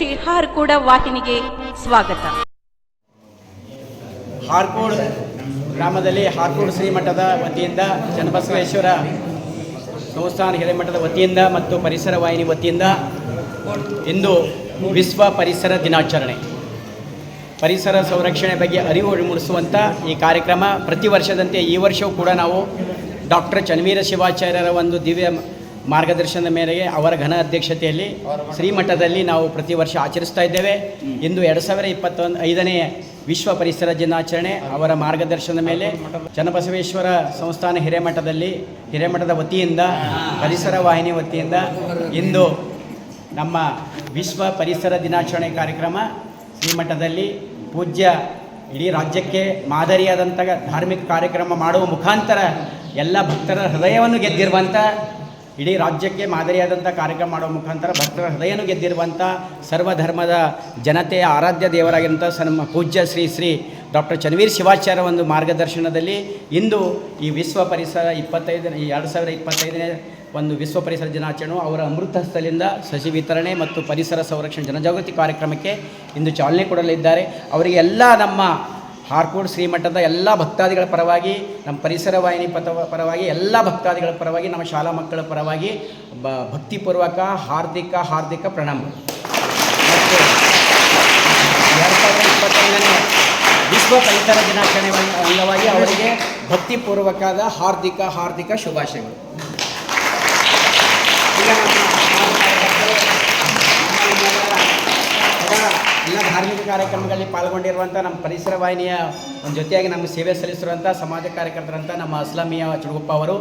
ಶ್ರೀ ಹಾರ್ಕೋಡ ವಾಹಿನಿಗೆ ಸ್ವಾಗತ. ಹಾರ್ಕೋಡ್ ಗ್ರಾಮದಲ್ಲಿ ಹಾರ್ಕೋಡ್ ಶ್ರೀಮಠದ ವತಿಯಿಂದ ಚನ್ನಬಸವೇಶ್ವರ ಸಂಸ್ಥಾನ ಹಿರೇಮಠದ ವತಿಯಿಂದ ಮತ್ತು ಪರಿಸರ ವಾಹಿನಿ ವತಿಯಿಂದ ಇಂದು ವಿಶ್ವ ಪರಿಸರ ದಿನಾಚರಣೆ. ಪರಿಸರ ಸಂರಕ್ಷಣೆ ಬಗ್ಗೆ ಅರಿವು ಮೂಡಿಸುವಂಥ ಈ ಕಾರ್ಯಕ್ರಮ ಪ್ರತಿ ವರ್ಷದಂತೆ ಈ ವರ್ಷವೂ ಕೂಡ ನಾವು ಡಾಕ್ಟರ್ ಚನ್ವೀರ ಶಿವಾಚಾರ್ಯರ ಒಂದು ದಿವ್ಯ ಮಾರ್ಗದರ್ಶನದ ಮೇರೆಗೆ ಅವರ ಘನ ಅಧ್ಯಕ್ಷತೆಯಲ್ಲಿ ಶ್ರೀಮಠದಲ್ಲಿ ನಾವು ಪ್ರತಿ ವರ್ಷ ಆಚರಿಸ್ತಾ ಇದ್ದೇವೆ. ಇಂದು ಎರಡು ಸಾವಿರ ಇಪ್ಪತ್ತೊಂದು ಐದನೇ ವಿಶ್ವ ಪರಿಸರ ದಿನಾಚರಣೆ ಅವರ ಮಾರ್ಗದರ್ಶನದ ಮೇಲೆ ಚನ್ನಬಸವೇಶ್ವರ ಸಂಸ್ಥಾನ ಹಿರೇಮಠದಲ್ಲಿ ಹಿರೇಮಠದ ವತಿಯಿಂದ ಪರಿಸರ ವಾಹಿನಿ ವತಿಯಿಂದ ಇಂದು ನಮ್ಮ ವಿಶ್ವ ಪರಿಸರ ದಿನಾಚರಣೆ ಕಾರ್ಯಕ್ರಮ ಶ್ರೀಮಠದಲ್ಲಿ ಪೂಜ್ಯ ಇಡೀ ರಾಜ್ಯಕ್ಕೆ ಮಾದರಿಯಾದಂಥ ಧಾರ್ಮಿಕ ಕಾರ್ಯಕ್ರಮ ಮಾಡುವ ಮುಖಾಂತರ ಎಲ್ಲ ಭಕ್ತರ ಹೃದಯವನ್ನು ಗೆದ್ದಿರುವಂಥ ಇಡೀ ರಾಜ್ಯಕ್ಕೆ ಮಾದರಿಯಾದಂಥ ಕಾರ್ಯಕ್ರಮ ಮಾಡುವ ಮುಖಾಂತರ ಭಕ್ತರ ಹೃದಯನು ಗೆದ್ದಿರುವಂಥ ಸರ್ವಧರ್ಮದ ಜನತೆಯ ಆರಾಧ್ಯ ದೇವರಾಗಿರುವಂಥ ನಮ್ಮ ಪೂಜ್ಯ ಶ್ರೀ ಶ್ರೀ ಡಾಕ್ಟರ್ ಚನ್ವೀರ್ ಶಿವಾಚಾರ್ಯ ಒಂದು ಮಾರ್ಗದರ್ಶನದಲ್ಲಿ ಇಂದು ಈ ವಿಶ್ವ ಪರಿಸರ ಇಪ್ಪತ್ತೈದು ಎರಡು ಸಾವಿರ ಇಪ್ಪತ್ತೈದನೇ ಒಂದು ವಿಶ್ವ ಪರಿಸರ ದಿನಾಚರಣೆ ಅವರ ಅಮೃತ ಹಸ್ತಲಿಂದ ಸಸಿ ವಿತರಣೆ ಮತ್ತು ಪರಿಸರ ಸಂರಕ್ಷಣೆ, ಜನಜಾಗೃತಿ ಕಾರ್ಯಕ್ರಮಕ್ಕೆ ಇಂದು ಚಾಲನೆ ಕೊಡಲಿದ್ದಾರೆ. ಅವರಿಗೆ ಎಲ್ಲ ನಮ್ಮ ಹಾರ್ಕೋಡ್ ಶ್ರೀಮಠದ ಎಲ್ಲ ಭಕ್ತಾದಿಗಳ ಪರವಾಗಿ, ನಮ್ಮ ಪರಿಸರ ವಾಹಿನಿ ಪರವಾಗಿ, ಎಲ್ಲ ಭಕ್ತಾದಿಗಳ ಪರವಾಗಿ, ನಮ್ಮ ಶಾಲಾ ಮಕ್ಕಳ ಪರವಾಗಿ ಬ, ಭಕ್ತಿಪೂರ್ವಕ, ಹಾರ್ದಿಕ ಹಾರ್ದಿಕ ಪ್ರಣಾಮ. ಮತ್ತು ಎರಡು ಸಾವಿರದ ವಿಶ್ವ ಪರಿಸರ ದಿನಾಚರಣೆ ಅಂಗವಾಗಿ ಅವರಿಗೆ ಭಕ್ತಿಪೂರ್ವಕಾದ ಹಾರ್ದಿಕ ಹಾರ್ದಿಕ ಶುಭಾಶಯಗಳು ಈಗ ನಮ್ಮ ಎಲ್ಲ ಧಾರ್ಮಿಕ ಕಾರ್ಯಕ್ರಮಗಳಲ್ಲಿ ಪಾಲ್ಗೊಂಡಿರುವಂಥ ನಮ್ಮ ಪರಿಸರ ವಾಹಿನಿಯ ಒಂದು ಜೊತೆಯಾಗಿ ನಮ್ಮ ಸೇವೆ ಸಲ್ಲಿಸಿರುವಂಥ ಸಮಾಜ ಕಾರ್ಯಕರ್ತರಂಥ ನಮ್ಮ ಅಸ್ಲಾಮಿಯ ಚುಡುಗಪ್ಪ ಅವರು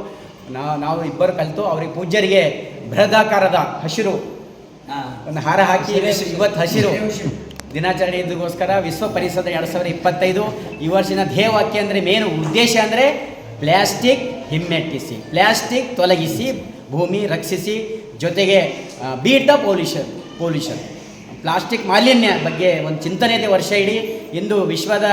ನಾವು ನಾವು ಇಬ್ಬರು ಕಲಿತು ಅವ್ರಿಗೆ ಪೂಜ್ಯರಿಗೆ ಬೃಹದಾಕಾರದ ಹಸಿರು ಒಂದು ಹಾರ ಹಾಕಿ ಇವತ್ತು ಹಸಿರು ದಿನಾಚರಣೆ ಇದಕ್ಕೋಸ್ಕರ ವಿಶ್ವ ಪರಿಸರ ಎರಡು ಸಾವಿರದ ಇಪ್ಪತ್ತೈದು ಈ ವರ್ಷದ ಧ್ಯೇಯವಾಕ್ಯ ಅಂದರೆ ಮೇನು ಉದ್ದೇಶ ಅಂದರೆ ಪ್ಲ್ಯಾಸ್ಟಿಕ್ ಹಿಮ್ಮೆಟ್ಟಿಸಿ ಪ್ಲ್ಯಾಸ್ಟಿಕ್ ತೊಲಗಿಸಿ ಭೂಮಿ ರಕ್ಷಿಸಿ ಜೊತೆಗೆ beat the pollution pollution plastic ಮಾಲಿನ್ಯ ಬಗ್ಗೆ ಒಂದು ಚಿಂತನೆ ಇದೆ ವರ್ಷ ಇಡೀ. ಇಂದು ವಿಶ್ವದ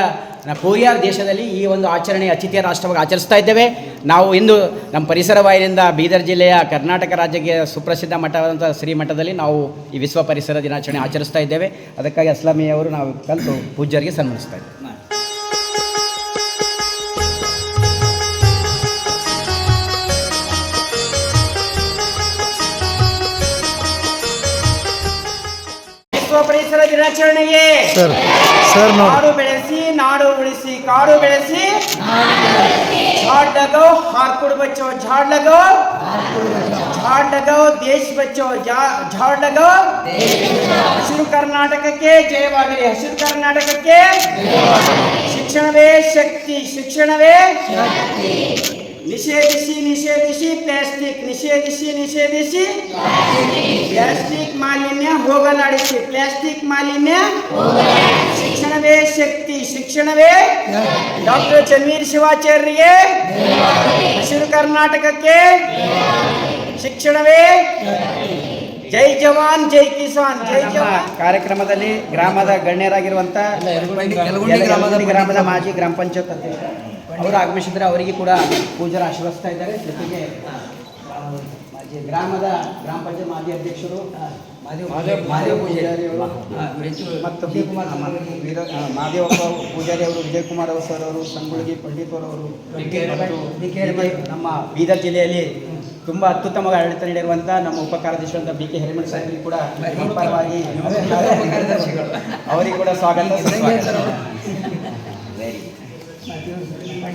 ಕೊರಿಯಾ ದೇಶದಲ್ಲಿ ಈ ಒಂದು ಆಚರಣೆ ಅತಿಥಿಯ ರಾಷ್ಟ್ರವಾಗಿ ಆಚರಿಸ್ತಾ ಇದ್ದೇವೆ. ನಾವು ಇಂದು ನಮ್ಮ ಪರಿಸರ ವಾಯಿನಿಂದ ಬೀದರ್ ಜಿಲ್ಲೆಯ ಕರ್ನಾಟಕ ರಾಜ್ಯಕ್ಕೆ ಸುಪ್ರಸಿದ್ಧ ಮಠವಾದಂಥ ಶ್ರೀಮಠದಲ್ಲಿ ನಾವು ಈ ವಿಶ್ವ ಪರಿಸರ ದಿನಾಚರಣೆ ಆಚರಿಸ್ತಾ ಇದ್ದೇವೆ. ಅದಕ್ಕಾಗಿ ಅಸ್ಲಾಮಿಯವರು ನಾವು ಕಲಿತು ಪೂಜ್ಯರಿಗೆ ಸನ್ಮಾನಿಸ್ತಾ ಇದ್ದೇವೆ. ಪರಿಸರ ದಿನಾಚರಣೆಗೆ ಸರ್ ಸರ್ ನೋಡಿ ಕಾಡು ಬೆಳೆಸಿ ನಾಡು ಉಳಿಸಿ ಕಾಡು ಬೆಳೆಸಿ झाड़ लगाओ हारकुड़ बच्चों झाड़ लगाओ झाड़ लगाओ देश बच्चों जा- झाड़ लगाओ ಹಸಿರು ಕರ್ನಾಟಕಕ್ಕೆ ಜಯವಾಗಲಿ ಹಸಿರು ಕರ್ನಾಟಕಕ್ಕೆ ಶಿಕ್ಷಣವೇ ಶಕ್ತಿ ಶಿಕ್ಷಣವೇ ನಿಷೇಧಿಸಿ ನಿಷೇಧಿಸಿ ಪ್ಲಾಸ್ಟಿಕ್ ನಿಷೇಧಿಸಿ ನಿಷೇಧಿಸಿ. ಪ್ಲಾಸ್ಟಿಕ್ ಮಾಲಿನ್ಯ ಹೋಗಲಾಡಿಸಿ. ಪ್ಲಾಸ್ಟಿಕ್ ಮಾಲಿನ್ಯ ಶಿಕ್ಷಣವೇ ಶಕ್ತಿ ಶಿಕ್ಷಣವೇ ಡಾಕ್ಟರ್ ಚಮೀರ್ ಶಿವಾಚಾರ್ಯರಿಗೆ ಹಸಿರು ಕರ್ನಾಟಕಕ್ಕೆ ಶಿಕ್ಷಣವೇ ಜೈ ಜವಾನ್ ಜೈ ಕಿಸಾನ್ ಜೈ ಜವಾನ್. ಕಾರ್ಯಕ್ರಮದಲ್ಲಿ ಗ್ರಾಮದ ಗಣ್ಯರಾಗಿರುವಂತಹ ಗ್ರಾಮದ ಮಾಜಿ ಗ್ರಾಮ ಪಂಚಾಯತ್ ಅಧ್ಯಕ್ಷ ಅವರು ಆಗಮಿಸಿದ್ರೆ ಅವರಿಗೆ ಕೂಡ ಪೂಜಾರ ಆಶೀರ್ವಸ್ತಾ ಇದ್ದಾರೆ. ಜೊತೆಗೆ ಗ್ರಾಮದ ಗ್ರಾಮ ಪಂಚಾಯತ್ ಮಾಜಿ ಅಧ್ಯಕ್ಷರು ಮಾದೇವ ಪೂಜಾರಿ ಅವರು. ಮತ್ತು ವಿಜಯಕುಮಾರ್ ಕುಮಾರ್ ವೀರ ಆ, ಮಾದೇವಪ್ಪ ಪೂಜಾರಿ ಅವರು ವಿಜಯಕುಮಾರ್ ಅವರು ಸರ್ ಅವರು ಸಂಗೊಳ್ಗಿ ಪಂಡಿತ್ ಅವರು ನಮ್ಮ ಬೀದರ್ ಜಿಲ್ಲೆಯಲ್ಲಿ ತುಂಬ ಅತ್ಯುತ್ತಮವಾಗಿ ಆಡಳಿತ ನೀಡಿರುವಂಥ ನಮ್ಮ ಉಪ ಕಾರ್ಯದರ್ಶಿಯಾದ ಬಿ ಕೆ ಹಿರೇಮಠ ಸಾಹೇಬರಿಗೆ ಕೂಡ ಪರವಾಗಿ ಅವರಿಗೆ ಕೂಡ ಸ್ವಾಗತ.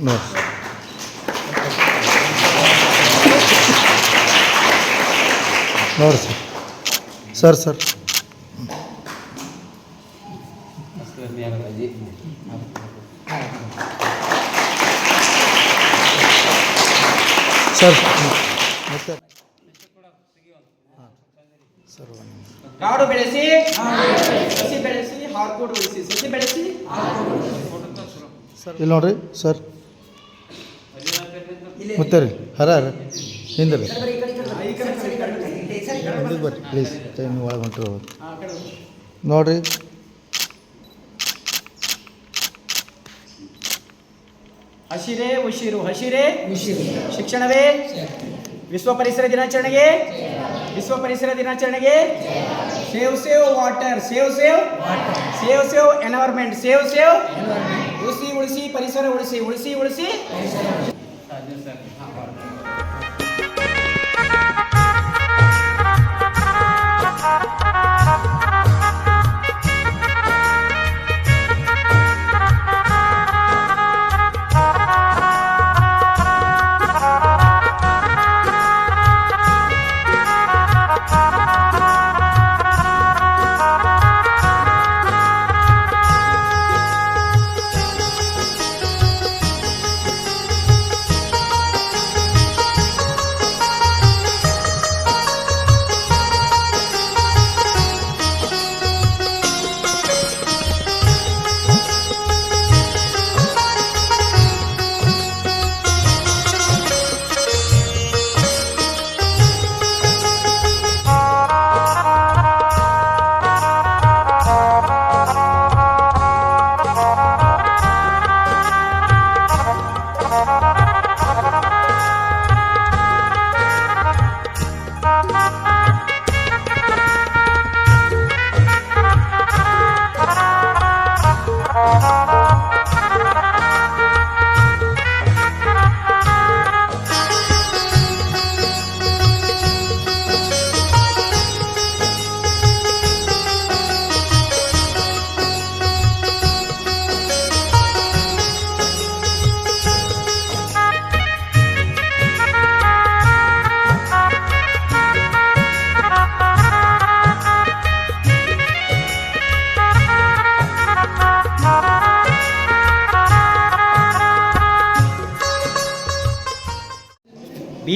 ನೋಡಿ ನೋಡಿ ಸರ್. Sir sir. ಸರ್ ಮತ್ತೆ? ಸರ್ ಕಾಡು ಬೆಳೆಸಿ. ಸಸಿ ಬೆಳೆಸಿ. ಹಾರ್ಕೋಡ್ ಉಳಿಸಿ. ಸಸಿ ಬೆಳೆಸಿ? ಇಲ್ಲಿ ನೋಡ್ರಿ ಸರ್. ಮತ್ತೆ ರೀ ಹರ ಹರ. ಹಿಂದೆ ರೀ ಬರ್ರಿ ಪ್ಲೀಸ್ ಟೈಮ್ ಒಳಗೆ ಹೊಂಟ್ರಿ. ನೋಡ್ರಿ. ಹಸಿರೇ ಉಸಿರು ಹಸಿರೇ ಶಿಕ್ಷಣವೇ? ವಿಶ್ವ ಪರಿಸರ ದಿನಾಚರಣೆಗೆ? ವಿಶ್ವ ಪರಿಸರ ದಿನಾಚರಣೆಗೆ? Save save water save save. Save save environment save save. ಉಳಿಸಿ ಉಳಿಸಿ ಪರಿಸರ ಉಳಿಸಿ ಉಳಿಸಿ ಉಳಿಸಿ.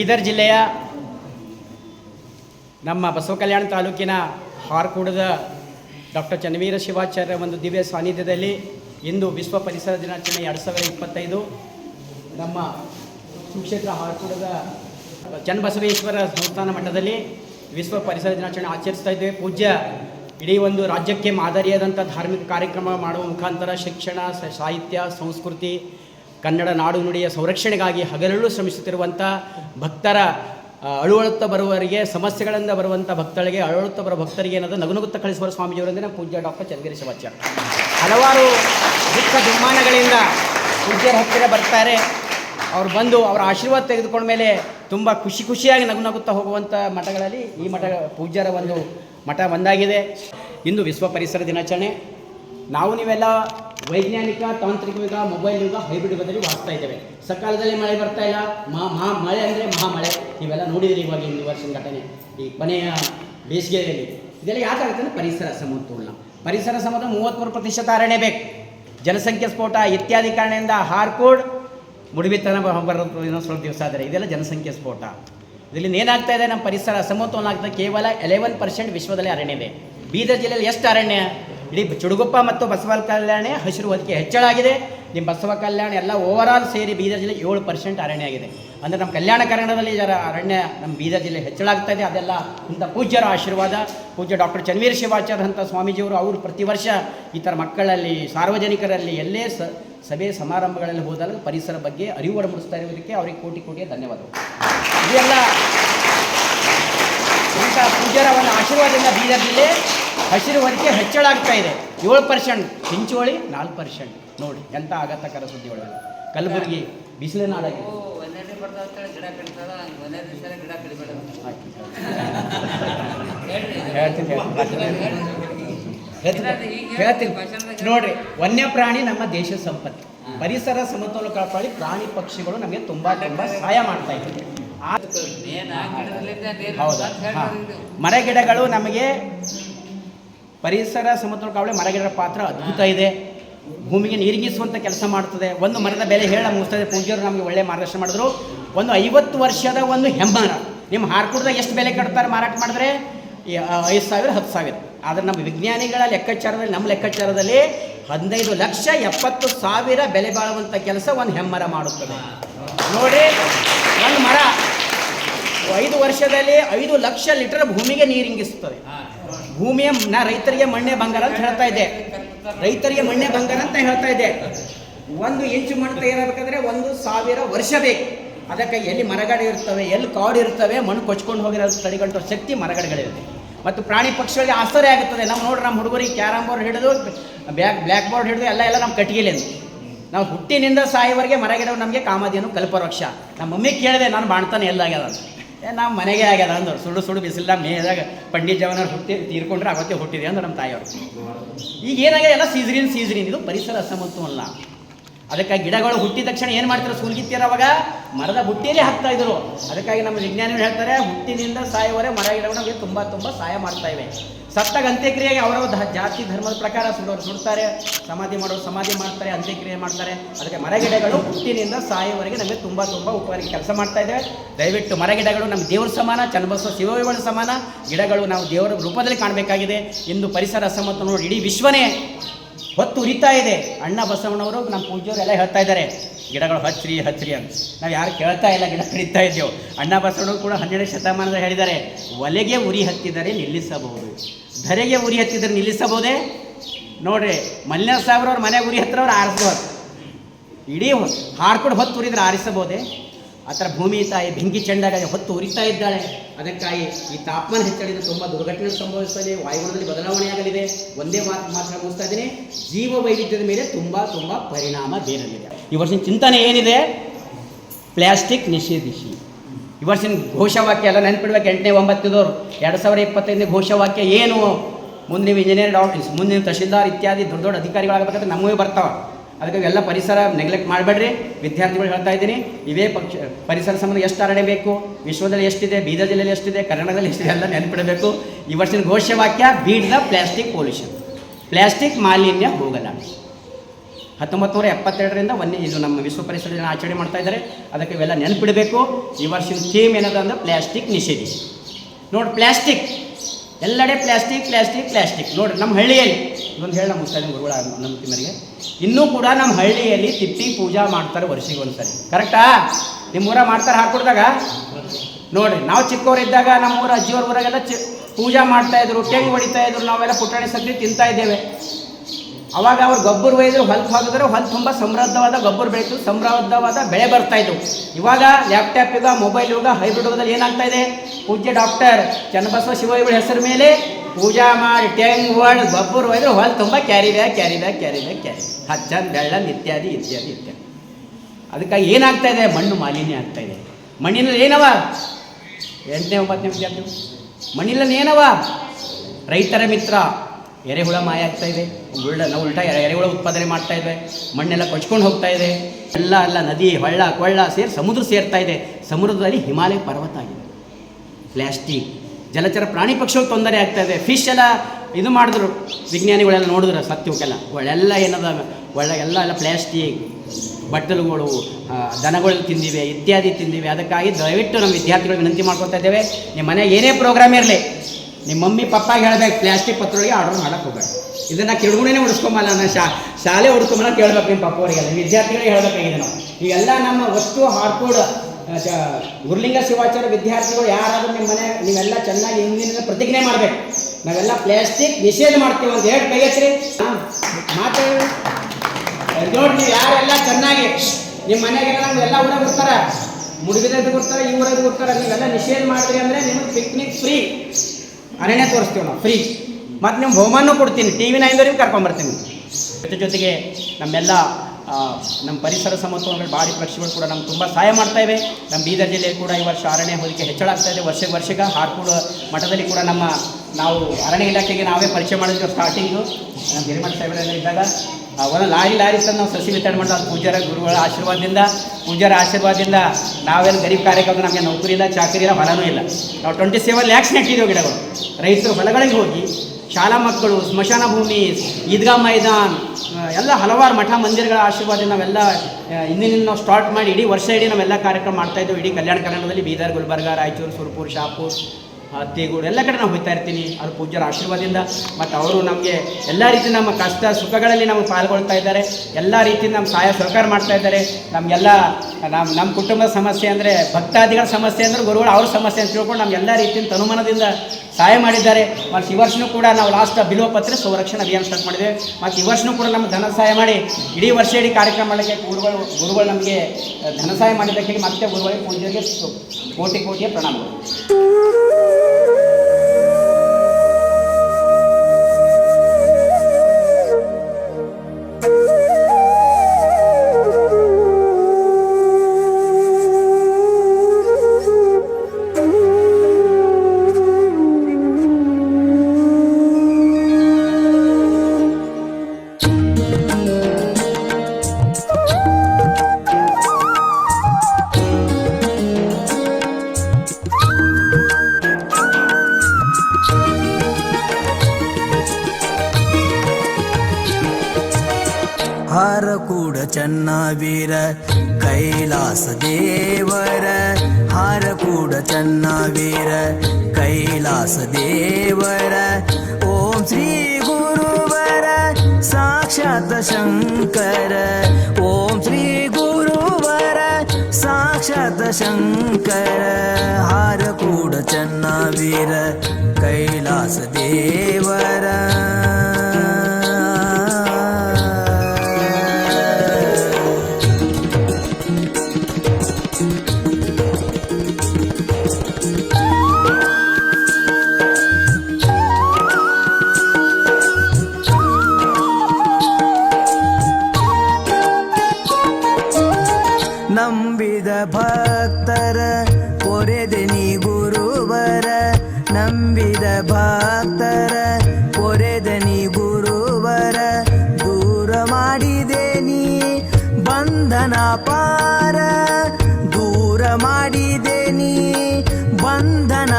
ಬೀದರ್ ಜಿಲ್ಲೆಯ ನಮ್ಮ ಬಸವ ಕಲ್ಯಾಣ ತಾಲೂಕಿನ ಹಾರ್ಕೂಡದ ಡಾಕ್ಟರ್ ಚನ್ನವೀರ ಶಿವಾಚಾರ್ಯ ಒಂದು ದಿವ್ಯ ಸಾನ್ನಿಧ್ಯದಲ್ಲಿ ಇಂದು ವಿಶ್ವ ಪರಿಸರ ದಿನಾಚರಣೆ ಎರಡು ಸಾವಿರದ ಇಪ್ಪತ್ತೈದು. ನಮ್ಮ ಸುಕ್ಷೇತ್ರ ಹಾರ್ಕೂಡದ ಚನ್ನಬಸವೇಶ್ವರ ಸಂಸ್ಥಾನ ಮಠದಲ್ಲಿ ವಿಶ್ವ ಪರಿಸರ ದಿನಾಚರಣೆ ಆಚರಿಸ್ತಾ ಇದ್ದೇವೆ. ಪೂಜ್ಯ ಇಡೀ ಒಂದು ರಾಜ್ಯಕ್ಕೆ ಮಾದರಿಯಾದಂಥ ಧಾರ್ಮಿಕ ಕಾರ್ಯಕ್ರಮ ಮಾಡುವ ಮುಖಾಂತರ ಶಿಕ್ಷಣ, ಸಾಹಿತ್ಯ, ಸಂಸ್ಕೃತಿ ಕನ್ನಡ ನಾಡು ನುಡಿಯ ಸಂರಕ್ಷಣೆಗಾಗಿ ಹಗಲಲ್ಲೂ ಶ್ರಮಿಸುತ್ತಿರುವಂಥ ಭಕ್ತರ ಅಳುವಳುತ್ತ ಬರುವವರಿಗೆ, ಸಮಸ್ಯೆಗಳಿಂದ ಬರುವಂಥ ಭಕ್ತರಿಗೆ, ಅಳುವಳುತ್ತ ಬರುವ ಭಕ್ತರಿಗೆ ಏನಾದರೂ ನಗುನಗುತ್ತಾ ಕಳಿಸುವ ಸ್ವಾಮೀಜಿಯವರಿಂದ ಪೂಜ್ಯ ಡಾಕ್ಟರ್ ಚಂದ್ರಗಿರಿ ಶಿವಾಚಾರ್ಯ. ಹಲವಾರು ದುಃಖ ದುಮ್ಮಾನಗಳಿಂದ ಪೂಜ್ಯರ ಹತ್ತಿರ ಬರ್ತಾರೆ. ಅವ್ರು ಬಂದು ಅವರ ಆಶೀರ್ವಾದ ತೆಗೆದುಕೊಂಡ ಮೇಲೆ ತುಂಬ ಖುಷಿ ಖುಷಿಯಾಗಿ ನಗು ನಗುತ್ತಾ ಹೋಗುವಂಥ ಮಠಗಳಲ್ಲಿ ಈ ಮಠ ಪೂಜ್ಯರ ಒಂದು ಮಠ ಒಂದಾಗಿದೆ. ಇಂದು ವಿಶ್ವ ಪರಿಸರ ದಿನಾಚರಣೆ. ನಾವು ನೀವೆಲ್ಲ ವೈಜ್ಞಾನಿಕ ತಾಂತ್ರಿಕ ಯುಗ ಮೊಬೈಲ್ ಯುಗ ಹೈಬ್ರಿಡ್ ಯುಗದಲ್ಲಿ ವಾಸ್ತಾ ಇದ್ದೇವೆ. ಸಕಾಲದಲ್ಲಿ ಮಳೆ ಬರ್ತಾ ಇಲ್ಲ, ಮಾ ಮಹಾ ಮಳೆ ಅಂದರೆ ಮಹಾಮಳೆ. ಇವೆಲ್ಲ ನೋಡಿದರೆ ಇವಾಗ ಒಂದು ವರ್ಷದ ಘಟನೆ. ಈ ಕೊನೆಯ ಬೇಸಿಗೆಯಲ್ಲಿ. ಇದೆಲ್ಲ ಯಾಕಾಗುತ್ತೆ ಅಂದರೆ ಪರಿಸರ ಸಮತೋಲನ. ಪರಿಸರ ಸಮತೋಲನ ಮೂವತ್ತ್ಮೂರು ಪ್ರತಿಶತ ಅರಣ್ಯ ಬೇಕು. ಜನಸಂಖ್ಯೆ ಸ್ಫೋಟ ಇತ್ಯಾದಿ ಕಾರಣದಿಂದ ಹಾರ್ಕೋಡ್ ಮುಡಿಬಿತ್ತನ ಬರೋದು ಇನ್ನೊಂದು ಸ್ವಲ್ಪ ದಿವಸ ಆದರೆ ಇದೆಲ್ಲ ಜನಸಂಖ್ಯೆ ಸ್ಫೋಟ. ಇದರಲ್ಲಿ ಏನಾಗ್ತಾ ಇದೆ? ನಮ್ಮ ಪರಿಸರ ಸಮತೋಲನ ಆಗ್ತದೆ ಕೇವಲ ಎಲೆವೆನ್ ಪರ್ಸೆಂಟ್ ವಿಶ್ವದಲ್ಲಿ ಅರಣ್ಯ ಇದೆ. ಬೀದರ್ ಜಿಲ್ಲೆಯಲ್ಲಿ ಎಷ್ಟು ಅರಣ್ಯ? ಇಡೀ ಚುಡುಗುಪ್ಪ ಮತ್ತು ಬಸವ ಕಲ್ಯಾಣ ಹಸಿರು ಹೆಚ್ಚಳ ಆಗಿದೆ. ನಿಮ್ಮ ಬಸವ ಕಲ್ಯಾಣ ಎಲ್ಲ ಓವರಾಲ್ ಸೇರಿ ಬೀದರ್ ಜಿಲ್ಲೆ ಏಳು ಪರ್ಸೆಂಟ್ ಅರಣ್ಯ ಆಗಿದೆ. ಅಂದರೆ ನಮ್ಮ ಕಲ್ಯಾಣ ಕರ್ನಾಟಕದಲ್ಲಿ ಜರ ಅರಣ್ಯ ನಮ್ಮ ಬೀದರ್ ಜಿಲ್ಲೆ ಹೆಚ್ಚಳಾಗ್ತಾ ಇದೆ. ಅದೆಲ್ಲ ಇಂಥ ಪೂಜ್ಯರ ಆಶೀರ್ವಾದ. ಪೂಜ್ಯ ಡಾಕ್ಟರ್ ಚನ್ವೀರ್ ಶಿವಾಚಾರ್ಯ ಅಂತ ಸ್ವಾಮೀಜಿಯವರು ಅವರು ಪ್ರತಿ ವರ್ಷ ಈ ಥರ ಮಕ್ಕಳಲ್ಲಿ, ಸಾರ್ವಜನಿಕರಲ್ಲಿ ಎಲ್ಲೇ ಸ, ಸಭೆ ಸಮಾರಂಭಗಳಲ್ಲಿ ಹೋದಾಗ ಪರಿಸರ ಬಗ್ಗೆ ಅರಿವು ಮೂಡಿಸ್ತಾ ಇರೋದಕ್ಕೆ ಅವರಿಗೆ ಕೋಟಿ ಕೋಟಿಯ ಧನ್ಯವಾದಗಳು. ಇದೆಲ್ಲ ಇಂಥ ಪೂಜ್ಯರ ಒಂದು ಆಶೀರ್ವಾದದಿಂದ ಬೀದರ್ ಜಿಲ್ಲೆ ಹಸಿರು ಹೊರಿಕೆ ಹೆಚ್ಚಳ ಆಗ್ತಾ ಇದೆ. ಏಳು ಪರ್ಸೆಂಟ್ ಚಿಂಚೋಳಿ ನಾಲ್ಕು ಪರ್ಸೆಂಟ್. ನೋಡಿ ಎಂಥ ಆಗತ್ತಕರ ಒಳಗೆ ಕಲಬುರಗಿ ಬಿಸಿಲು ನಾಡಾಗಿದೆ. ನೋಡ್ರಿ ವನ್ಯ ಪ್ರಾಣಿ ಹೇಳ್ತೀನಿ, ಹೇಳ್ತೀನಿ. ಹೇಳ್ತೀನಿ ನಮ್ಮ ದೇಶ ಸಂಪತ್ತು. ಪರಿಸರ ಸಮತೋಲನ ಕಾಪಾಡಿ ಪ್ರಾಣಿ ಪಕ್ಷಿಗಳು ನಮಗೆ ತುಂಬಾ ತುಂಬಾ ಸಹಾಯ ಮಾಡ್ತಾ ಇದೆ. ಆ ಮೇನ್ ಆ ನೀರು ಹೌದಾ. ಮರ ಗಿಡಗಳು ನಮಗೆ ಪರಿಸರ ಸಮತೋಲ ಕಾವಳಿ ಮರಗಿಡರ ಪಾತ್ರ ಅದ್ಭುತ ಇದೆ. ಭೂಮಿಗೆ ನೀರಿಗಿಸುವಂಥ ಕೆಲಸ ಮಾಡ್ತದೆ. ಒಂದು ಮರದ ಬೆಲೆ ಹೇಳ ಮುಗಿಸ್ತದೆ. ಪೂಜ್ಯರು ನಮಗೆ ಒಳ್ಳೆ ಮಾರ್ಗದರ್ಶನ ಮಾಡಿದ್ರು. ಒಂದು ಐವತ್ತು ವರ್ಷದ ಒಂದು ಹೆಮ್ಮರ ನಿಮ್ಮ ಹಾರ್ಕೊಡ್ದಾಗ ಎಷ್ಟು ಬೆಲೆ ಕಟ್ತಾರೆ ಮಾರಾಟ ಮಾಡಿದ್ರೆ? ಐದು ಸಾವಿರ, ಹತ್ತು ಸಾವಿರ. ಆದರೆ ನಮ್ಮ ವಿಜ್ಞಾನಿಗಳ ಲೆಕ್ಕಾಚಾರದಲ್ಲಿ, ನಮ್ಮ ಲೆಕ್ಕಾಚಾರದಲ್ಲಿ ಹದಿನೈದು ಲಕ್ಷ ಎಪ್ಪತ್ತು ಸಾವಿರ ಬೆಲೆ ಬಾಳುವಂಥ ಕೆಲಸ ಒಂದು ಹೆಮ್ಮರ ಮಾಡುತ್ತದೆ. ನೋಡಿ, ಒಂದು ಮರ. ಐದು ವರ್ಷದಲ್ಲಿ ಐದು ಲಕ್ಷ ಲೀಟರ್ ಭೂಮಿಗೆ ನೀರು ಇಂಗಿಸ್ತದೆ ಭೂಮಿಯ ನಾ ರೈತರಿಗೆ ಮಣ್ಣೆ ಬಂಗಾರ ಅಂತ ಹೇಳ್ತಾ ಇದ್ದೆ ರೈತರಿಗೆ ಮಣ್ಣೆ ಬಂಗಾರ ಅಂತ ಹೇಳ್ತಾ ಇದ್ದೆ ಒಂದು ಇಂಚು ಮಣ್ಣು ತಯಾರಾಗಬೇಕಾದ್ರೆ ಒಂದು ಸಾವಿರ ವರ್ಷ ಬೇಕು. ಅದಕ್ಕೆ ಎಲ್ಲಿ ಮರಗಡೆ ಇರ್ತವೆ, ಎಲ್ಲಿ ಕಾಡು ಇರ್ತವೆ, ಮಣ್ಣು ಕೊಚ್ಕೊಂಡು ಹೋಗಿರೋ ತಡೆಗಟ್ಟುವ ಶಕ್ತಿ ಮರಗಡೆಗಳಿರುತ್ತೆ. ಮತ್ತು ಪ್ರಾಣಿ ಪಕ್ಷಿಗಳಿಗೆ ಆಶ್ಚರ್ಯ ಆಗುತ್ತದೆ. ನಾವು ನೋಡ್ರಿ, ನಮ್ಮ ಹುಡುಗರಿಗೆ ಕ್ಯಾರಮ್ ಬೋರ್ಡ್ ಹಿಡಿದು, ಬ್ಯಾಕ್ ಬ್ಲ್ಯಾಕ್ ಬೋರ್ಡ್ ಹಿಡಿದು ಎಲ್ಲ ಎಲ್ಲ ನಮ್ಮ ಕಟ್ಟಿಗೆಲಿಂದ ನಾವು ಹುಟ್ಟಿನಿಂದ ಸಾಯೋವರೆಗೆ ಮರಗಿಡವು ನಮಗೆ ಕಾಮಧೇನು ಕಲ್ಪವೃಕ್ಷ. ನಮ್ಮ ಮಮ್ಮಿ ಕೇಳಿದೆ, ನಾನು ಬಾಣ್ತಾನೆ ಎಲ್ಲಾಗ್ಯದ ಅಂತ. ಏ ನಾವು ಮನೆಗೆ ಆಗ್ಯದ ಅಂದರು. ಸುಡು ಸುಡು ಬಿಸಿಲ ಮೇದಾಗ ಪಂಡಿತ್ ಜವನರ್ ಹುಟ್ಟಿ, ತೀರ್ಕೊಂಡ್ರೆ ಅವತ್ತೇ ಹುಟ್ಟಿದೆ ಅಂದ್ರೆ ನಮ್ಮ ತಾಯಿಯವರು. ಈಗ ಏನಾಗಿದೆ ಎಲ್ಲ ಸೀಸರಿನ್ ಸೀಸರಿನ್. ಇದು ಪರಿಸರ ಅಸಮತೋಲನ ಅದಕ್ಕೆ ಗಿಡಗಳು ಹುಟ್ಟಿದ ತಕ್ಷಣ ಏನು ಮಾಡ್ತಾರೆ ಸುಲ್ಗಿತ್ತೀರ ಅವಾಗ ಮರದ ಬುಟ್ಟಿಯಲ್ಲಿ ಹಾಕ್ತಾ ಇದ್ರು. ಅದಕ್ಕಾಗಿ ನಮ್ಮ ವಿಜ್ಞಾನಿಗಳು ಹೇಳ್ತಾರೆ, ಹುಟ್ಟಿನಿಂದ ಸಾಯುವರೆ ಮರ, ಗಿಡಗಳು ನಮಗೆ ತುಂಬ ತುಂಬ ಸಹಾಯ ಮಾಡ್ತಾ ಇವೆ. ಸತ್ತಾಗ ಅಂತ್ಯಕ್ರಿಯೆಗೆ ಅವರವ್ರು ಜಾತಿ ಧರ್ಮದ ಪ್ರಕಾರ ಸುಡೋರು ಸುಡ್ತಾರೆ, ಸಮಾಧಿ ಮಾಡೋರು ಸಮಾಧಿ ಮಾಡ್ತಾರೆ, ಅಂತ್ಯಕ್ರಿಯೆ ಮಾಡ್ತಾರೆ. ಅದಕ್ಕೆ ಮರಗಿಡಗಳು ಹುಟ್ಟಿನಿಂದ ಸಾಯುವವರೆಗೆ ನಮಗೆ ತುಂಬ ತುಂಬ ಉಪಯೋಗ ಕೆಲಸ ಮಾಡ್ತಾ ಇದೆ ದಯವಿಟ್ಟು ಮರಗಿಡಗಳು ನಮ್ಮ ದೇವ್ರ ಸಮಾನ, ಚನ್ನಬಸವ ಶಿವಗಳ ಸಮಾನ. ಗಿಡಗಳು ನಾವು ದೇವರ ರೂಪದಲ್ಲಿ ಕಾಣಬೇಕಾಗಿದೆ. ಇಂದು ಪರಿಸರ ಅಸಮತ ನೋಡಿ, ಇಡೀ ವಿಶ್ವನೇ ಹೊತ್ತು ಉರಿತಾ ಇದೆ. ಅಣ್ಣ ಬಸವಣ್ಣವರು ನಮ್ಮ ಪೂಜೆಯವರು ಎಲ್ಲ ಹೇಳ್ತಾ ಇದ್ದಾರೆ. ಗಿಡಗಳು ಹಚ್ಚಿರಿ ಹಚ್ಚಿರಿ ಅಂತ. ನಾವು ಯಾರು ಕೇಳ್ತಾ ಇಲ್ಲ, ಗಿಡ ಕಡಿತಾ ಇದ್ದೇವೆ. ಅಣ್ಣ ಬಸವಣ್ಣ ಕೂಡ ಹನ್ನೆರಡು ಶತಮಾನದಲ್ಲಿ ಹೇಳಿದ್ದಾರೆ, ಒಲೆಗೆ ಉರಿ ಹತ್ತಿದರೆ ನಿಲ್ಲಿಸಬಹುದು. ಧರೆಗೆ ಉರಿ ಹತ್ತಿದರೆ ನಿಲ್ಲಿಸಬಹುದೇ? ನೋಡ್ರಿ ಮಲ್ಲಿನ ಸಾಹೇಬ್ರವ್ರ ಮನೆ ಉರಿ ಹತ್ತಿರ ಅವ್ರು ಆರಿಸ್ಬೋದು ಇಡೀ ಹಾಡ್ಕೊಂಡು ಹೊತ್ತು ಉರಿದ್ರೆ ಆರಿಸಬಹುದೇ? ಆ ಥರ ಭೂಮಿ ತಾಯಿ ಬೆಂಕಿ ಚೆಂಡಾಗ ಹೊತ್ತು ಉರಿತಾ ಇದ್ದಾಳೆ. ಅದಕ್ಕಾಗಿ ಈ ತಾಪಮಾನ ಹೆಚ್ಚಳಿದ್ರೆ ತುಂಬ ದುರ್ಘಟನೆ ಸಂಭವಿಸ್ತದೆ ವಾಯುಗುಣದಲ್ಲಿ ಬದಲಾವಣೆಯಾಗಲಿದೆ ಒಂದೇ ಮಾತು ಮಾತ್ರ ಮುಗಿಸ್ತಾ ಇದ್ದೀನಿ. ಜೀವ ವೈವಿಧ್ಯದ ಮೇಲೆ ತುಂಬ ತುಂಬ ಪರಿಣಾಮ ಬೀರಲಿದೆ. ಈ ವರ್ಷದ ಚಿಂತನೆ ಏನಿದೆ? ಪ್ಲಾಸ್ಟಿಕ್ ನಿಷೇಧಿಸಿ. ಈ ವರ್ಷದ ಘೋಷವಾಕ್ಯ ಎಲ್ಲ ನೆನ್ಪಿಡ್ಬೇಕು. ಎಂಟನೇ ಒಂಬತ್ತನೇದವ್ರು ಎರಡು ಸಾವಿರ ಇಪ್ಪತ್ತೈದನೇ ಘೋಷವಾಕ್ಯ ಏನು? ಮುಂದೆ ನೀವು ಇಂಜಿನಿಯರ್ ಡಾಕ್ಟರ್ಸ್ ಮುಂದಿನ ತಹಶೀಲ್ದಾರ್ ಇತ್ಯಾದಿ ದೊಡ್ಡ ದೊಡ್ಡ ಅಧಿಕಾರಿಗಳಾಗಬೇಕಾದ್ರೆ ನಮಗೂ ಬರ್ತಾವೆ. ಅದಕ್ಕೆ ಎಲ್ಲ ಪರಿಸರ ನೆಗ್ಲೆಕ್ಟ್ ಮಾಡಬೇಡ್ರಿ. ವಿದ್ಯಾರ್ಥಿಗಳು ಹೇಳ್ತಾ ಇದ್ದೀನಿ ಇವೇ ಪಕ್ಷ ಪರಿಸರ ಸಂಬಂಧ ಎಷ್ಟು ಅರಣ್ಯ ಬೇಕು? ವಿಶ್ವದಲ್ಲಿ ಎಷ್ಟಿದೆ? ಬೀದರ್ ಜಿಲ್ಲೆಯಲ್ಲಿ ಎಷ್ಟಿದೆ? ಕರ್ನಾಟಕದಲ್ಲಿ ಎಷ್ಟಿದೆ? ಎಲ್ಲ ನೆನ್ಪಿಡಬೇಕು. ಈ ವರ್ಷದ ಘೋಷವಾಕ್ಯ, beat the plastic pollution. Plastic ಮಾಲಿನ್ಯ ಹೋಗಲ್ಲ ಹತ್ತೊಂಬತ್ತು ನೂರ ಎಪ್ಪತ್ತೆರಡರಿಂದ ವನ್ಯ ಇದು ನಮ್ಮ ವಿಶ್ವ ಪರಿಸರ ದಿನ ಆಚರಣೆ ಮಾಡ್ತಾ ಇದ್ದಾರೆ. ಅದಕ್ಕೆ ಇವೆಲ್ಲ ನೆನಪಿಡಬೇಕು. ಈ ವರ್ಷದ ಥೀಮ್ ಏನದ ಅಂದ್ರೆ ಪ್ಲಾಸ್ಟಿಕ್ ನಿಷೇಧಿಸಿ ನೋಡಿ, ಪ್ಲಾಸ್ಟಿಕ್. ಎಲ್ಲೆಡೆ ಪ್ಲಾಸ್ಟಿಕ್ ಪ್ಲಾಸ್ಟಿಕ್ ಪ್ಲಾಸ್ಟಿಕ್. ನೋಡಿರಿ, ನಮ್ಮ ಹಳ್ಳಿಯಲ್ಲಿ, ಇದೊಂದು ಹೇಳಿ ನಮ್ಮ ಮುಸ್ಲಿಂ ಗುರುಗಳ ನಮ್ಮ ತಿಮ್ಮರಿಗೆ ಇನ್ನೂ ಕೂಡ ನಮ್ಮ ಹಳ್ಳಿಯಲ್ಲಿ ತಿಪ್ಪಿ ಪೂಜಾ ಮಾಡ್ತಾರೆ ವರ್ಷಿಗೆ ಒಂದ್ಸರಿ. ಕರೆಕ್ಟಾ ನಿಮ್ಮ ಊರ ಮಾಡ್ತಾರೆ ಹಾಕೊಡ್ದಾಗ? ನೋಡಿ ನಾವು ಚಿಕ್ಕವರಿದ್ದಾಗ ನಮ್ಮ ಊರ ಅಜ್ಜಿಯವ್ರ ಊರಾಗೆಲ್ಲ ಚಿ, ಪೂಜಾ ಮಾಡ್ತಾ ಇದ್ರು ಹೊಡಿತಾ ಇದ್ರು, ನಾವೆಲ್ಲ ಪುಟಾಣಿ ಸಗಣಿ ತಿಂತಾ ಇದ್ದೇವೆ. ಅವಾಗ ಅವ್ರು ಗೊಬ್ಬರ ಒಯ್ದು ಹೊಲಕ್ಕೆ ಹಾಕಿದ್ರೆ ಹೊಲ ತುಂಬ ಸಮೃದ್ಧವಾದ ಗೊಬ್ಬರ ಬೆಳೀತು, ಸಮೃದ್ಧವಾದ ಬೆಳೆ ಬರ್ತಾ ಇದ್ವು. ಇವಾಗ ಲ್ಯಾಪ್ಟಾಪ್ ಯುಗ ಮೊಬೈಲ್ ಯುಗ ಹೈಬ್ರಿಡ್ ಯುಗದಲ್ಲಿ ಏನಾಗ್ತಾ ಇದೆ? ಪೂಜ್ಯ ಡಾಕ್ಟರ್ ಚನ್ನಬಸವ ಶಿವಯುಗಳ ಹೆಸರು ಮೇಲೆ ಪೂಜಾ ಮಾಡಿ ಟೆಂಗ್ ವರ್ಡ್ ಗೊಬ್ಬರ ಒಯ್ದ್ರೆ ಹೊಲ ತುಂಬ carry bag carry bag carry bag carry ಹಚ್ಚನ್, ಬೆಳ್ಳನ್, ಇತ್ಯಾದಿ ಇತ್ಯಾದಿ ಇತ್ಯಾದಿ. ಅದಕ್ಕಾಗಿ ಏನಾಗ್ತಾ ಇದೆ? ಮಣ್ಣು ಮಾಲಿನ್ಯ ಆಗ್ತಾ ಇದೆ. ಮಣ್ಣಿನಲ್ಲಿ ಏನವ? ಎಂಟನೇ, ಒಂಬತ್ತನೇ ವಿದ್ಯಾರ್ಥಿ ಮಣ್ಣಿನಲ್ಲಿ ಏನವ? ರೈತರ ಮಿತ್ರ. ಎರೆಹುಳ ಮಾಯ ಆಗ್ತಾ ಇದೆ. ಉಲ್ಟ ನಾವು ಉಲ್ಟಾ ಎರೆ- ಎರೆಹುಳ ಉತ್ಪಾದನೆ ಮಾಡ್ತಾ ಇದ್ವಿ. ಮಣ್ಣೆಲ್ಲ ಕೊಚ್ಕೊಂಡು ಹೋಗ್ತಾ ಇದೆ. ಎಲ್ಲ ಎಲ್ಲ ನದಿ, ಹೊಳ್ಳ, ಕೊಳ್ಳ ಸೇರಿ ಸಮುದ್ರ ಸೇರ್ತಾ ಇದೆ. ಸಮುದ್ರದಲ್ಲಿ ಹಿಮಾಲಯ ಪರ್ವತ ಆಗಿದೆ. ಪ್ಲಾಸ್ಟಿಕ್ ಜಲಚರ ಪ್ರಾಣಿ ಪಕ್ಷಿಗಳು ತೊಂದರೆ ಆಗ್ತಾ ಇದೆ. ಫಿಶ್ ಎಲ್ಲ ಇದು ಮಾಡಿದ್ರು. ವಿಜ್ಞಾನಿಗಳೆಲ್ಲ ನೋಡಿದ್ರು ಸತ್ಯವಕ್ಕೆಲ್ಲ ಒಳ್ಳೆಲ್ಲ ಏನದ ಒಳ್ಳೆ ಎಲ್ಲ ಎಲ್ಲ ಪ್ಲಾಸ್ಟಿಕ್ ಬಟ್ಟಲುಗಳು ದನಗಳು ತಿಂದಿವೆ, ಇತ್ಯಾದಿ ತಿಂದಿವೆ. ಅದಕ್ಕಾಗಿ ದಯವಿಟ್ಟು ನಮ್ಮ ವಿದ್ಯಾರ್ಥಿಗಳಿಗೆ ವಿನಂತಿ ಮಾಡ್ಕೊತಾ ಇದ್ದೇವೆ. ನಿಮ್ಮ ಮನೆಗೆ ಏನೇ ಪ್ರೋಗ್ರಾಮ್ ಇರಲಿ ನಿಮ್ಮ ಮಮ್ಮಿ ಪಪ್ಪಾಗೆ ಹೇಳ್ಬೇಕು ಪ್ಲಾಸ್ಟಿಕ್ ಪತ್ರೊಳಗೆ ಆರ್ಡರ್ ಮಾಡಕ್ಕೆ ಹೋಗ್ಬೇಡ. ಇದನ್ನು ಕೆಳಗುಣನೇ ಉಡಿಸ್ಕೊಂಬಲ್ಲ ನಾನು ಶಾ, ಶಾಲೆ ಹುಡ್ಕೊಂಬಲ್ಲ ಕೇಳ್ಬೇಕು ನಿಮ್ಮ ಪಪ್ಪವರಿಗೆಲ್ಲ ವಿದ್ಯಾರ್ಥಿಗಳಿಗೆ ಹೇಳ್ಬೇಕಾಗಿದೆ ನಾವು. ಇವೆಲ್ಲ ನಮ್ಮ ವಸ್ತು ಹಾರ್ಕೋಡ್ ಗುರುಲಿಂಗ ಶಿವಾಚಾರ್ಯ ವಿದ್ಯಾರ್ಥಿಗಳು ಯಾರಾದರೂ ನಿಮ್ಮ ಮನೆ, ನೀವೆಲ್ಲ ಚೆನ್ನಾಗಿ ಹಿಂದಿನ ಪ್ರತಿಜ್ಞೆ ಮಾಡಬೇಕು. ನಾವೆಲ್ಲ ಪ್ಲಾಸ್ಟಿಕ್ ನಿಷೇಧ ಮಾಡ್ತೀವಿ ಅಂತ ಹೇಳಿ ಬೈಯತ್ರಿ ಮಾತಾಡಿ ನೋಡಿ, ನೀವು ಯಾರೆಲ್ಲ ಚೆನ್ನಾಗಿ, ನಿಮ್ಮ ಮನೆಗೆಲ್ಲ ಎಲ್ಲ ಊರಾಗ ಬರ್ತಾರೆ ಮುಡುಗಿದಾಗ ಬರ್ತಾರೆ ಈ ಊರಾಗ ಬರ್ತಾರೆ ನೀವೆಲ್ಲ ನಿಷೇಧ ಮಾಡ್ತೀರಿ ಅಂದರೆ ನಿಮಗೆ ಪಿಕ್ನಿಕ್ ಫ್ರೀ ಅರಣ್ಯ ತೋರಿಸ್ತೀವಿ ನಾವು ಫ್ರೀ ಮತ್ತು ನಿಮ್ಮ ಹೋಮನ್ನು ಕೊಡ್ತೀನಿ ಟಿ ವಿ ನೈನ್ದವ್ರಿಗೆ ಕರ್ಕೊಂಬರ್ತೀನಿ ಜೊತೆ ಜೊತೆಗೆ ನಮ್ಮೆಲ್ಲ ನಮ್ಮ ಪರಿಸರ ಸಮತೋಲನಗಳು ಬಾಡಿ ಪಕ್ಷಿಗಳು ಕೂಡ ನಮ್ಗೆ ತುಂಬ ಸಹಾಯ ಮಾಡ್ತಾ ಇವೆ. ನಮ್ಮ ಬೀದರ್ ಜಿಲ್ಲೆಯಲ್ಲಿ ಕೂಡ ಈ ವರ್ಷ ಅರಣ್ಯ ಹೋಲಿಕೆ ಹೆಚ್ಚಳಾಗ್ತಾ ಇದೆ. ವರ್ಷಕ್ಕೆ ವರ್ಷಕ್ಕೆ ಹಾರ್ಕೂಡು ಮಠದಲ್ಲಿ ಕೂಡ ನಮ್ಮ ನಾವು ಅರಣ್ಯ ಇಲಾಖೆಗೆ ನಾವೇ ಪರಿಚಯ ಮಾಡಿದ್ವಿ ಸ್ಟಾರ್ಟಿಂಗು ನಮ್ಮ ಹಿರಿಮಠ ಸಾಹೇಬರೆಲ್ಲ ಇದ್ದಾಗ ಆ, ಒಂದು ಲಾರಿ ಲಾರಿ ಸರ್ ನಾವು ಸಸಿ ವಿತರಣೆ ಮಾಡೋದು ಪೂಜಾರ ಗುರುಗಳ ಆಶೀರ್ವಾದದಿಂದ ಪೂಜಾರ ಆಶೀರ್ವಾದದಿಂದ ನಾವೇನು ಗರೀಬ್ ಕಾರ್ಯಕ್ರಮ ನಮಗೆ ನೌಕರಿ ಇಲ್ಲ ಚಾಕರಿ ಇಲ್ಲ ಹೊಲನೂ ಇಲ್ಲ. ನಾವು ಟ್ವೆಂಟಿ ಸೆವೆನ್ ಲ್ಯಾಕ್ಸ್ ನೆಟ್ಟಿದ್ದೇವೆ ಗಿಡಗಳು. ರೈತರು ಹೊಲಗಳಿಗೆ ಹೋಗಿ ಶಾಲಾ ಮಕ್ಕಳು ಸ್ಮಶಾನ ಭೂಮಿ ಈದ್ಗಾ ಮೈದಾನ್ ಎಲ್ಲ ಹಲವಾರು ಮಠ ಮಂದಿರಗಳ ಆಶೀರ್ವಾದದಿಂದ ನಾವೆಲ್ಲ ಇಂದಿನಿಂದ ನಾವು ಸ್ಟಾರ್ಟ್ ಮಾಡಿ ಇಡೀ ವರ್ಷ ಇಡೀ ನಾವೆಲ್ಲ ಕಾರ್ಯಕ್ರಮ ಮಾಡ್ತಾ ಇದ್ದೇವೆ. ಇಡೀ ಕಲ್ಯಾಣ ಕರ್ನಾಟಕದಲ್ಲಿ ಬೀದರ್ ಗುಲ್ಬರ್ಗ ರಾಯಚೂರು ಸುರ್ಪುರ್ ಶಾಪುರ್ ಹತ್ತಿಗೂಡು ಎಲ್ಲ ಕಡೆ ನಾವು ಹೋಗ್ತಾ ಇರ್ತೀನಿ. ಅವ್ರ ಪೂಜ್ಯರ ಆಶೀರ್ವಾದದಿಂದ. ಮತ್ತು ಅವರು ನಮಗೆ ಎಲ್ಲ ರೀತಿ ನಮ್ಮ ಕಷ್ಟ ಸುಖಗಳಲ್ಲಿ ನಮಗೆ ಪಾಲ್ಗೊಳ್ತಾ ಇದ್ದಾರೆ. ಎಲ್ಲ ರೀತಿ ನಮ್ಮ ಸಹಾಯ ಸಹಕಾರ ಮಾಡ್ತಾ ಇದ್ದಾರೆ. ನಮಗೆಲ್ಲ ನಮ್ಮ ನಮ್ಮ ಕುಟುಂಬದ ಸಮಸ್ಯೆ ಅಂದರೆ ಭಕ್ತಾದಿಗಳ ಸಮಸ್ಯೆ ಅಂದರೆ ಗುರುಗಳು ಅವ್ರ ಸಮಸ್ಯೆ ಅಂತ ತಿಳ್ಕೊಂಡು ನಮ್ಮ ಎಲ್ಲ ರೀತಿಯ ತನುಮಾನದಿಂದ ಸಹಾಯ ಮಾಡಿದ್ದಾರೆ. ಮತ್ತು ಈ ವರ್ಷನೂ ಕೂಡ ನಾವು ಲಾಸ್ಟ್ ಬಿಲುವ ಪತ್ರ ಸಂರಕ್ಷಣಾ ಅಭಿಯಾನ ಸ್ಟಾರ್ಟ್ ಮಾಡಿದ್ದೇವೆ ಮತ್ತು ಈ ವರ್ಷನೂ ಕೂಡ ನಮ್ಮ ಧನ ಸಹಾಯ ಮಾಡಿ ಇಡೀ ವರ್ಷ ಇಡೀ ಕಾರ್ಯಕ್ರಮ ಮಾಡಲಿಕ್ಕೆ ಗುರುಗಳು ಗುರುಗಳು ನಮಗೆ, ಧನ ಸಹಾಯ ಮಾಡಿದ್ದಕ್ಕೆ ಮತ್ತೆ ಗುರುಗಳಿಗೆ ಪೂಜೆಗೆ ಕೋಟಿ ಕೋಟಿಯ ಪ್ರಣಾಮಗಳು. ಚನ್ನವೀರ ಕೈಲಾಸ ದೇವರ ಹಾರಕೂಡ ಚನ್ನವೀರ ಕೈಲಾಸ ದೇವರ ಓಂ ಶ್ರೀ ಗುರುವರ ಸಾಕ್ಷಾತ್ ಶಂಕರ ಓಂ ಶ್ರೀ ಗುರುವರ ಸಾಕ್ಷಾತ್ ಶಂಕರ ಹಾರಕೂಡ ಚನ್ನವೀರ ಕೈಲಾಸ ದೇವರ ಪಾರ ದೂರ ಮಾಡಿದೆ ನೀ ಬಂಧನ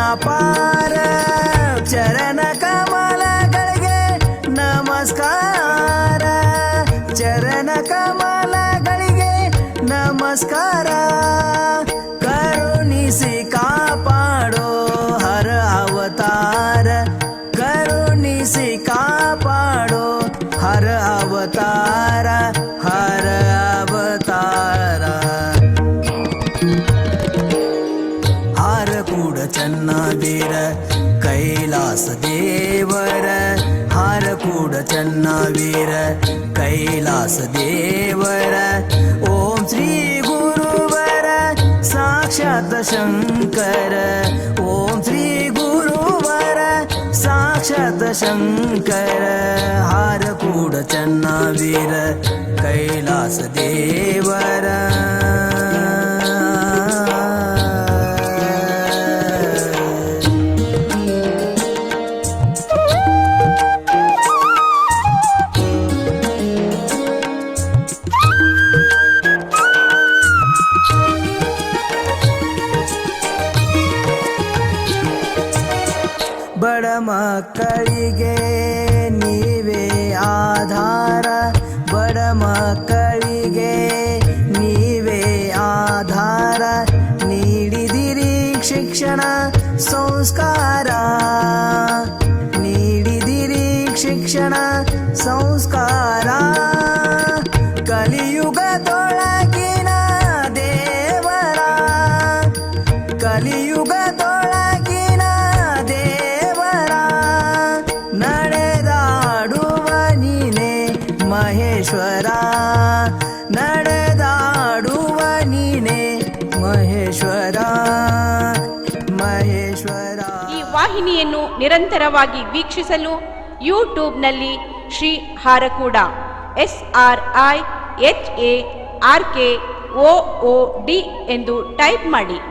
ಚನ್ನವೀರ ಕೈಲಾಸ ದೇವರ ಹಾರಕೂಡ ಚನ್ನವೀರ ಕೈಲಾಸ ದೇವರ ಓಂ ಶ್ರೀ ಗುರುವರ ಸಾಕ್ಷಾತ್ ಶಂಕರ ಓಂ ಶ್ರೀ ಗುರುವರ ಸಾಕ್ಷಾತ್ ಶಂಕರ ಹಾರಕೂಡ ಚನ್ನವೀರ ಕೈಲಾಸ ದೇವರ ಕಲಿಯುಗದೊಳಗಿನ ದೇವರ ನಡೆದಾಡುವ ನೀನೆ ಮಹೇಶ್ವರ. ನಡೆದಾಡುವ ನೀನೆ ಮಹೇಶ್ವರ. ಮಹೇಶ್ವರ. ಈ ವಾಹಿನಿಯನ್ನು ನಿರಂತರವಾಗಿ ವೀಕ್ಷಿಸಲು ಯೂಟ್ಯೂಬ್ನಲ್ಲಿ Shri Harakuda, S R I H A R K O D ಎಂದು ಟೈಪ್ ಮಾಡಿ.